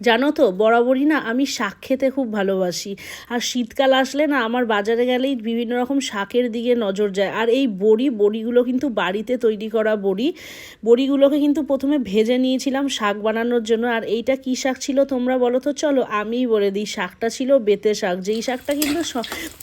জানো তো, বরাবরই না আমি শাক খেতে খুব ভালোবাসি। আর শীতকাল আসলে না আমার বাজারে গেলেই বিভিন্ন রকম শাকের দিকে নজর যায়। আর এই বড়ি, বড়িগুলো কিন্তু বাড়িতে তৈরি করা বড়ি। বড়িগুলোকে কিন্তু প্রথমে ভেজে নিয়েছিলাম শাক বানানোর জন্য। আর এইটা কী শাক ছিল তোমরা বলো তো? চলো আমিই বলে দিই, শাকটা ছিল বেতে শাক। যেই শাকটা কিন্তু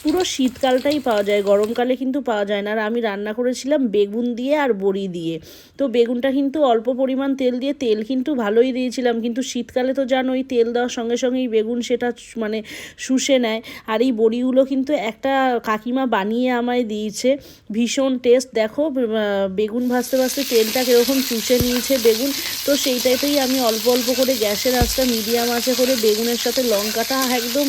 পুরো শীতকালটাই পাওয়া যায়, গরমকালে কিন্তু পাওয়া যায় না। আর আমি রান্না করেছিলাম বেগুন দিয়ে আর বড়ি দিয়ে। তো বেগুনটা কিন্তু অল্প পরিমাণ তেল দিয়ে, তেল কিন্তু ভালোই দিয়েছিলাম। কিন্তু শীতকালে তো জানোই তেল দেওয়ার সঙ্গে সঙ্গেই বেগুন সেটা মানে শুষে নেয়। আর এই বড়িগুলো কিন্তু একটা কাকিমা বানিয়ে আমায় দিয়েছে। ভীষণ টেস্ট দেখো বেগুন ভাজতে ভাজতে তেলটা কীরকম চুষে নিয়েছে বেগুন। তো সেইটাতেই আমি অল্প অল্প করে গ্যাসের আঁচটা, মিডিয়াম আঁচে করে বেগুনের সাথে লঙ্কাটা একদম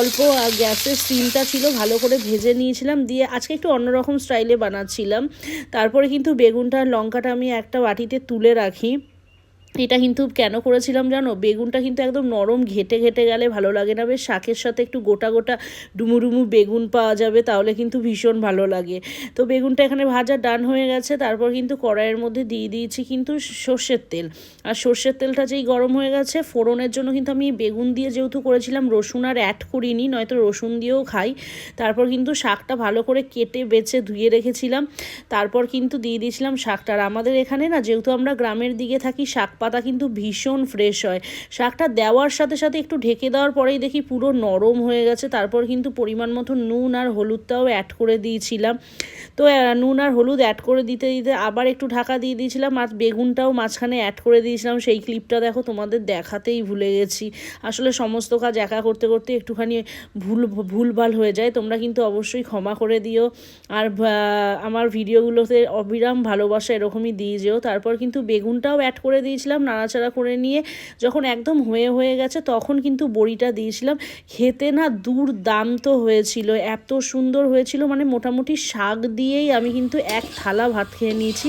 অল্প গ্যাসের স্টিমটা ছিল, ভালো করে ভেজে নিয়েছিলাম। দিয়ে আজকে একটু অন্যরকম স্টাইলে বানাচ্ছিলাম। তারপরে কিন্তু বেগুনটা লঙ্কাটা আমি একটা বাটিতে তুলে রাখি। এটা কিন্তু কেন করেছিলাম জানো? বেগুনটা কিন্তু একদম নরম, ঘেটে ঘেটে গেলে ভালো লাগে না বেশ। শাকের সাথে একটু গোটা গোটা ডুমুডুমু বেগুন পাওয়া যাবে, তাহলে কিন্তু ভীষণ ভালো লাগে। তো বেগুনটা এখানে ভাজা ডান হয়ে গেছে, তারপর কিন্তু কড়াইয়ের মধ্যে দিয়ে দিয়েছি কিন্তু সর্ষের তেল। আর সর্ষের তেলটা যেই গরম হয়ে গেছে, ফোড়নের জন্য কিন্তু আমি বেগুন দিয়ে যেহেতু করেছিলাম, রসুন আর অ্যাড করিনি, নয়তো রসুন দিয়েও খাই। তারপর কিন্তু শাকটা ভালো করে কেটে, বেছে, ধুয়ে রেখেছিলাম। তারপর কিন্তু দিয়ে দিয়েছিলাম শাকটা। আর আমাদের এখানে না, যেহেতু আমরা গ্রামের দিকে থাকি, শাক পাতা কিন্তু ভীষণ ফ্রেশ হয়। শাকটা দেওয়ার সাথে সাথে একটু ঢেকে দেওয়ার পরেই দেখি পুরো নরম হয়ে গেছে। তারপর কিন্তু পরিমাণ মতো নুন আর হলুদটাও অ্যাড করে দিয়েছিলাম। তো নুন আর হলুদ অ্যাড করে দিতে দিতে আবার একটু ঢাকা দিয়ে দিয়েছিলাম আর বেগুনটাও মাঝখানে অ্যাড করে দিয়েছিলাম। সেই ক্লিপটা দেখো, তোমাদের দেখাতেই ভুলে গেছি। আসলে সমস্ত কাজ একা করতে করতে একটুখানি ভুল, ভুলভাল হয়ে যায়। তোমরা কিন্তু অবশ্যই ক্ষমা করে দিও। আর আমার ভিডিওগুলোতে অবিরাম ভালোবাসা এরকমই দিয়ে যেও। তারপর কিন্তু বেগুনটাও অ্যাড করে দিয়েছিলাম নাড়াচাড়া করে নিয়ে যখন একদম হয়ে হয়ে গেছে তখন কিন্তু বড়িটা দিয়েছিলাম। খেতে না দুর্দান্ত হয়েছিল, এত সুন্দর হয়েছিল। মানে মোটামুটি শাক দিয়েই আমি কিন্তু এক থালা ভাত খেয়ে নিয়েছি।